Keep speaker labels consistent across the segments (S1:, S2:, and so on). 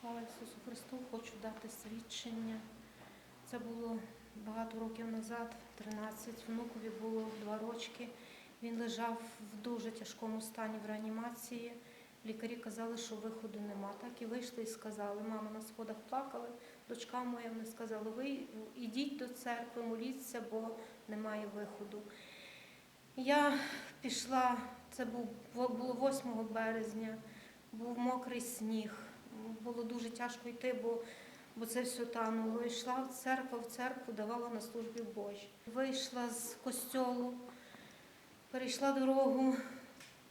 S1: Слава Ісусу Христу, хочу дати свідчення. Це було багато років назад, 13, внукові було 2 рочки. Він лежав в дуже тяжкому стані в реанімації. Лікарі казали, що виходу нема. Так і вийшли і сказали. Мама на сходах плакала, дочка моя вони сказали, ви ідіть до церкви, моліться, бо немає виходу. Я пішла, це було 8 березня, був мокрий сніг. Було дуже тяжко йти, бо, бо це все тануло. Йшла в церкву, в церкву давала на службі Божій. Вийшла з костьолу, перейшла дорогу,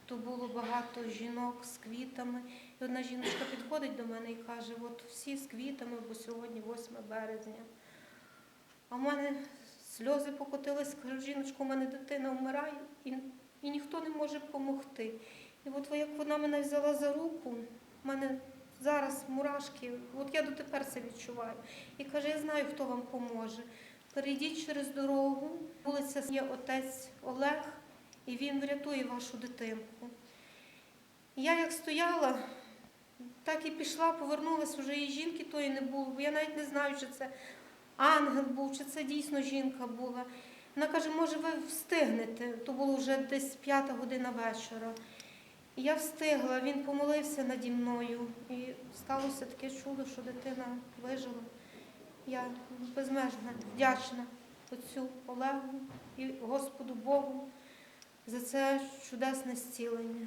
S1: то було багато жінок з квітами. І одна жіночка підходить до мене і каже: от всі з квітами, бо сьогодні 8 березня. А в мене сльози покотились, кажу, жіночко, у мене дитина вмирає, і, і ніхто не може допомогти. І от як вона мене взяла за руку, в мене зараз мурашки, от я дотепер це відчуваю. І каже, я знаю, хто вам поможе. Перейдіть через дорогу, вулиця є отець Олег, і він врятує вашу дитинку. Я як стояла, так і пішла, повернулася, вже і жінки тої не було, бо я навіть не знаю, чи це ангел був, чи це дійсно жінка була. Вона каже, може, ви встигнете. То було вже десь п'ята година вечора. Я встигла, він помолився наді мною. І сталося таке чудо, що дитина вижила. Я безмежно вдячна отцю Олегу і Господу Богу за це чудесне зцілення.